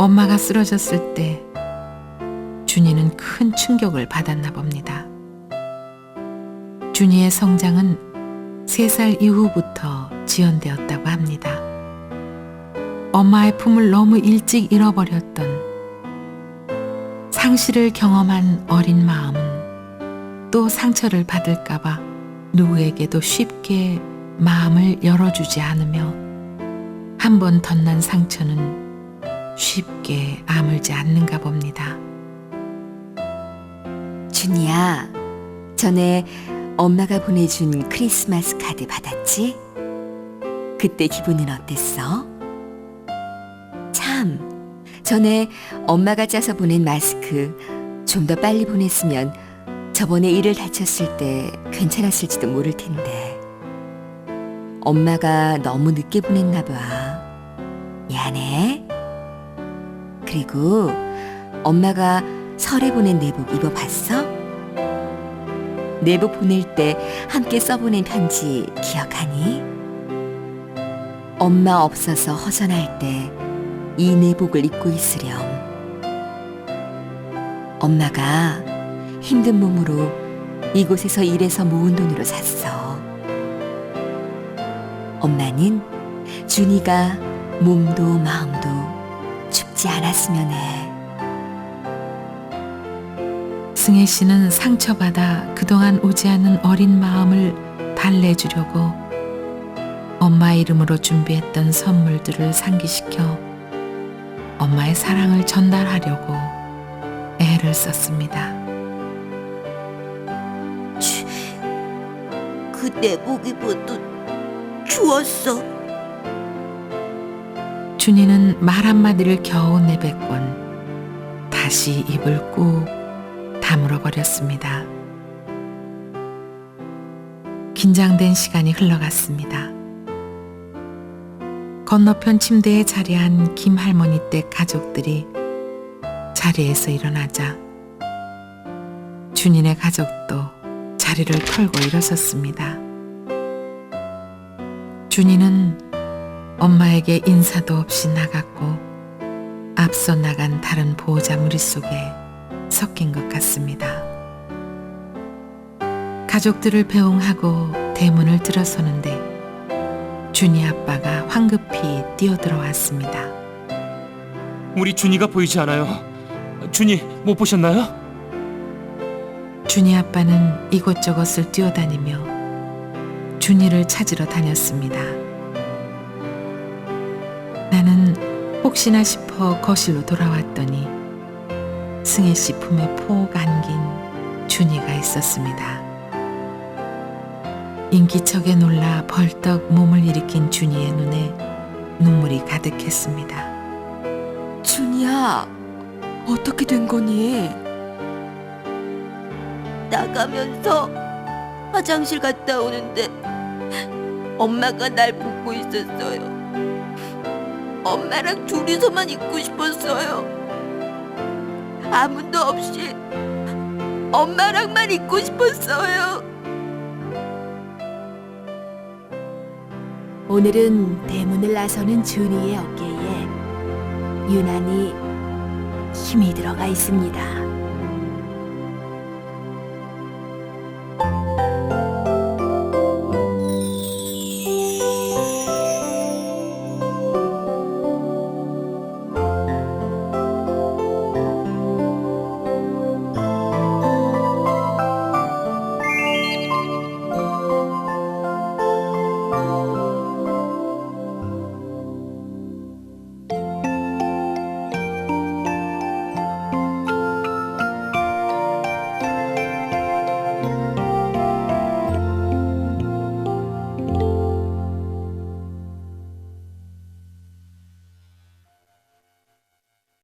엄마가 쓰러졌을 때 준이는 큰 충격을 받았나 봅니다. 준이의 성장은 세살 이후부터 지연되었다고 합니다. 엄마의 품을 너무 일찍 잃어버렸던 상실을 경험한 어린 마음은 또 상처를 받을까봐 누구에게도 쉽게 마음을 열어주지 않으며 한 번 덧난 상처는 쉽게 아물지 않는가 봅니다. 준이야, 전에 엄마가 보내준 크리스마스 카드 받았지? 그때 기분은 어땠어? 참, 전에 엄마가 짜서 보낸 마스크 좀 더 빨리 보냈으면 저번에 이를 다쳤을 때 괜찮았을지도 모를 텐데. 엄마가 너무 늦게 보냈나 봐. 미안해. 그리고 엄마가 설에 보낸 내복 입어봤어? 내복 보낼 때 함께 써보낸 편지 기억하니? 엄마 없어서 허전할 때 이 내복을 입고 있으렴. 엄마가 힘든 몸으로 이곳에서 일해서 모은 돈으로 샀어. 엄마는 준이가 몸도 마음도 춥지 않았으면 해. 승혜 씨는 상처받아 그동안 오지 않은 어린 마음을 달래주려고 엄마 이름으로 준비했던 선물들을 상기시켜 엄마의 사랑을 전달하려고 애를 썼습니다. 그 내복 입어도 추웠어. 준이는 말 한마디를 겨우 내뱉곤 다시 입을 꾹 다물어 버렸습니다. 긴장된 시간이 흘러갔습니다. 건너편 침대에 자리한 김 할머니 댁 가족들이 자리에서 일어나자 준이네 가족도 자리를 털고 일어섰습니다. 준이는 엄마에게 인사도 없이 나갔고 앞서 나간 다른 보호자 무리 속에 섞인 것 같습니다. 가족들을 배웅하고 대문을 들어서는데 준이 아빠가 황급히 뛰어들어왔습니다. 우리 준이가 보이지 않아요. 준이 못 보셨나요? 준이 아빠는 이곳저곳을 뛰어다니며 준이를 찾으러 다녔습니다. 나는 혹시나 싶어 거실로 돌아왔더니 승혜 씨 품에 폭 안긴 준이가 있었습니다. 인기척에 놀라 벌떡 몸을 일으킨 준이의 눈에 눈물이 가득했습니다. 준이야, 어떻게 된 거니? 나가면서 화장실 갔다 오는데 엄마가 날 보고 있었어요. 엄마랑 둘이서만 있고 싶었어요. 아무도 없이 엄마랑만 있고 싶었어요. 오늘은 대문을 나서는 준이의 어깨에 유난히 힘이 들어가 있습니다.